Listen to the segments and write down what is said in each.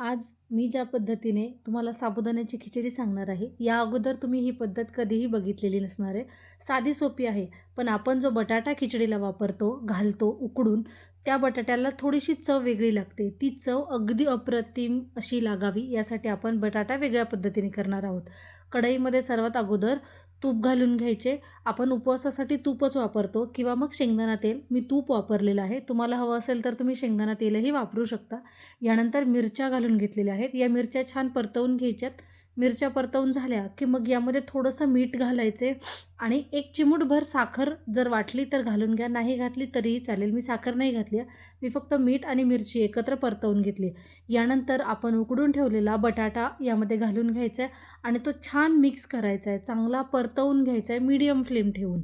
आज मी ज्या पद्धतीने तुम्हाला साबुदाण्याची खिचडी सांगणार आहे या अगोदर तुम्ही ही पद्धत कधीही बघितलेली नसणार आहे. साधी सोपी आहे पण आपण जो बटाटा खिचडीला वापरतो घालतो उकडून त्या बटाट्याला थोडीशी चव वेगळी लागते. ती चव अगदी अप्रतिम अशी लागावी यासाठी आपण बटाटा वेगळ्या पद्धतीने करणार आहोत. कढईमध्ये सर्वात अगोदर तूप घालून घ्यायचे. आपण उपवासासाठी तूपच वापरतो किंवा मग शेंगदाणा तेल. मी तूप वापरलेलं आहे. तुम्हाला हवं असेल तर तुम्ही शेंगदाणा तेलही वापरू शकता. यानंतर मिरच्या घालून घेतलेल्या आहेत. या मिरच्या छान परतवून घ्यायच्यात. मिरच्या परतवून झाल्या की मग यामध्ये थोडंसं मीठ घालायचे आणि एक चिमूटभर साखर जर वाटली तर घालून घ्या. नाही घातली तरीही चालेल. मी साखर नाही घातली मी फक्त मीठ आणि मिरची एकत्र परतवून घेतली यानंतर आपण उकडून ठेवलेला बटाटा यामध्ये घालून घ्यायचा आहे आणि तो छान मिक्स करायचा आहे. चांगला परतवून घ्यायचा आहे. मीडियम फ्लेम ठेवून.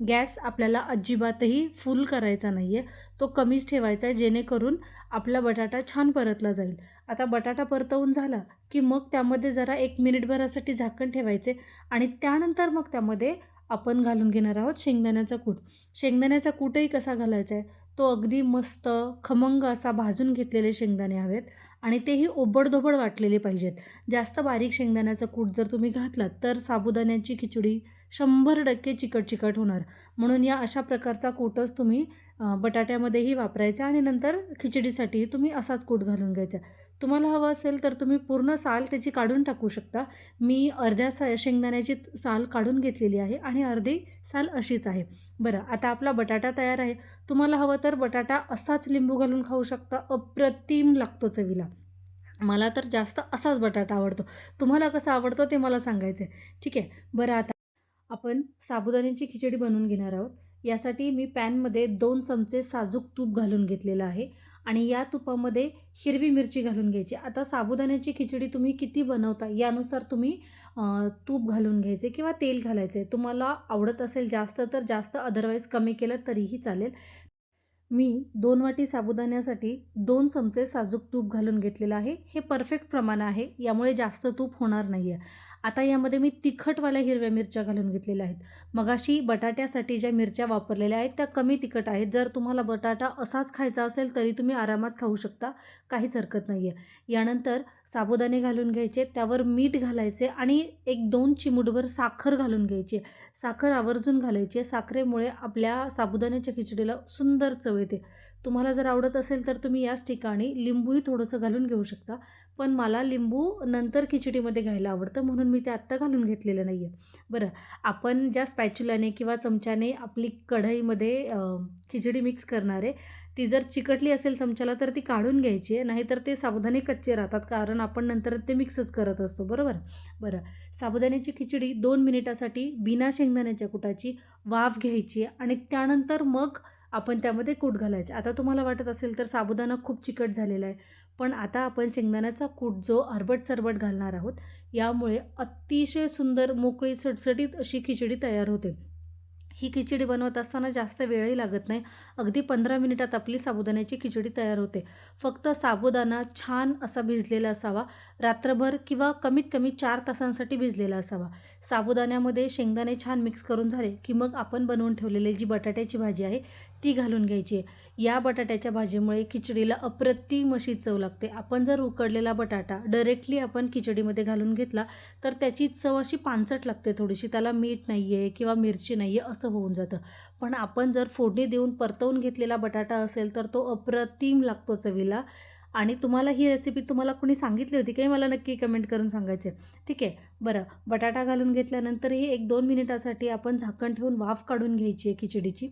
गॅस आपल्याला अजिबातही फुल करायचा नाही आहे तो कमीच ठेवायचा आहे जेणेकरून आपला बटाटा छान परतला जाईल. आता बटाटा परतवून झाला की मग त्यामध्ये जरा एक मिनिटभरासाठी झाकण ठेवायचे आणि त्यानंतर मग त्यामध्ये आपण घालून घेणार आहोत शेंगदाण्याचा कूट. शेंगदाण्याचा कूटही कसा घालायचा आहे? तो अगदी मस्त खमंग असा भाजून घेतलेले शेंगदाणे हवेत आणि तेही ओबडधोबड वाटलेले पाहिजेत. जास्त बारीक शेंगदाण्याचा कूट जर तुम्ही घातलात तर साबुदाण्याची खिचडी शंभर टक्के चिकट चिकट होणार. म्हणून या अशा प्रकारचा कोटच तुम्ही बटाट्यामध्येही वापरायचा आणि नंतर खिचडीसाठी तुम्ही असाच कोट घालून घ्यायचा. तुम्हाला हवं असेल तर तुम्ही पूर्ण साल त्याची काढून टाकू शकता. मी अर्ध्या सा शेंगदाण्याची साल काढून घेतलेली आहे आणि अर्धी साल अशीच आहे. बरं आता आपला बटाटा तयार आहे. तुम्हाला हवं तर बटाटा असाच लिंबू घालून खाऊ शकता. अप्रतिम लागतो चवीला. मला तर जास्त असाच बटाटा आवडतो. तुम्हाला कसा आवडतो ते मला सांगायचं आहे ठीक आहे? बरं आता आपण साबुदाण्याची खिचडी बनवून घेणार आहोत. यासाठी मी पॅनमध्ये दोन चमचे साजूक तूप घालून घेतलेलं आहे आणि या तुपामध्ये हिरवी मिरची घालून घ्यायची. आता साबुदाण्याची खिचडी तुम्ही किती बनवता यानुसार तुम्ही तूप घालून घ्यायचे किंवा तेल घालायचे. तुम्हाला आवडत असेल जास्त तर जास्त अदरवाईज कमी केलं तरीही चालेल. मी दोन वाटी साबुदाण्यासाठी दोन चमचे साजूक तूप घालून घेतलेलं आहे. हे परफेक्ट प्रमाण आहे. यामुळे जास्त तूप होणार नाही आहे आता यामध्ये मी तिखटवाल्या हिरव्या मिरच्या घालून घेतलेल्या आहेत. मगाशी बटाट्यासाठी ज्या मिरच्या वापरलेल्या आहेत त्या कमी तिखट आहेत. जर तुम्हाला बटाटा असाच खायचा असेल तरी तुम्ही आरामात खाऊ शकता. काहीच हरकत नाही आहे यानंतर साबुदाणे घालून घ्यायचे त्यावर मीठ घालायचे आणि एक दोन चिमूटभर साखर घालून घ्यायची. साखर आवर्जून घालायची. साखरेमुळे आपल्या साबुदाण्याच्या खिचडीला सुंदर चव येते. तुम्हाला जर आवडत असेल तर तुम्ही याच ठिकाणी लिंबूही थोडंसं घालून घेऊ शकता. पण मला लिंबू नंतर खिचडीमध्ये घ्यायला आवडतं म्हणून मी ते आत्ता घालून घेतलेलं नाही आहे बरं आपण ज्या स्पॅच्युलाने किंवा चमच्याने आपली कढईमध्ये खिचडी मिक्स करणार आहे ती जर चिकटली असेल चमच्याला तर ती काढून घ्यायची आहे नाहीतर ते साबुदाणे कच्चे राहतात कारण आपण नंतर ते मिक्सच करत असतो. बरोबर? बरं साबुदाण्याची खिचडी दोन मिनिटासाठी बिना शेंगदाण्याच्या कुटाची वाफ घ्यायची आणि त्यानंतर मग आपण त्यामध्ये कूट घालायचं. आता तुम्हाला वाटत असेल तर साबुदाणा खूप चिकट झालेला आहे. पण आता आपण शेंगदाण्याचा कूट जो अरबट चरबट घालणार आहोत यामुळे अतिशय सुंदर मोकळी सटसटीत अशी खिचडी तयार होते. ही खिचडी बनवत असताना जास्त वेळही लागत नाही. अगदी पंधरा मिनिटात आपली साबुदाण्याची खिचडी तयार होते. फक्त साबुदाणा छान असा भिजलेला असावा. रात्रभर किंवा कमीत कमी चार तासांसाठी भिजलेला असावा. साबुदाण्यामध्ये शेंगदाणे छान मिक्स करून झाले की मग आपण बनवून ठेवलेली जी बटाट्याची भाजी आहे ती घालून घ्यायची या बटाट्याच्या भाजीमुळे खिचडीला अप्रतिम अशी चव लागते. आपण जर उकडलेला बटाटा डायरेक्टली आपण खिचडीमध्ये घालून घेतला तर त्याची चव अशी पानचट लागते थोडीशी. त्याला मीठ नाही आहे किंवा मिरची नाही आहे असं होऊन जातं. पण आपण जर फोडणी देऊन परतवून घेतलेला बटाटा असेल तर तो अप्रतिम लागतो चवीला. आणि तुम्हाला ही रेसिपी तुम्हाला कोणी सांगितली होती काही मला नक्की कमेंट करून सांगायचे ठीक आहे. बरं बटाटा घालून घेतल्यानंतरही एक दोन मिनिटासाठी आपण झाकण ठेवून वाफ काढून घ्यायची आहे खिचडीची.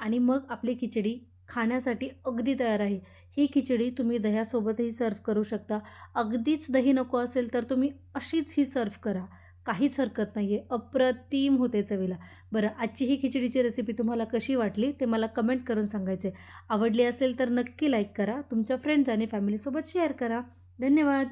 आणि मग आपली खिचडी खाण्यासाठी अगदी तयार आहे. ही खिचडी तुम्ही दह्यासोबतही सर्व करू शकता. अगदीच दही नको असेल तर तुम्ही अशीच ही सर्व करा. काहीच हरकत नाही आहे अप्रतिम होते चवीला. बरं आजची ही खिचडीची रेसिपी तुम्हाला कशी वाटली ते मला कमेंट करून सांगायचे आवडली असेल तर नक्की लाईक करा. तुमच्या फ्रेंड्स आणि फॅमिलीसोबत शेअर करा. धन्यवाद!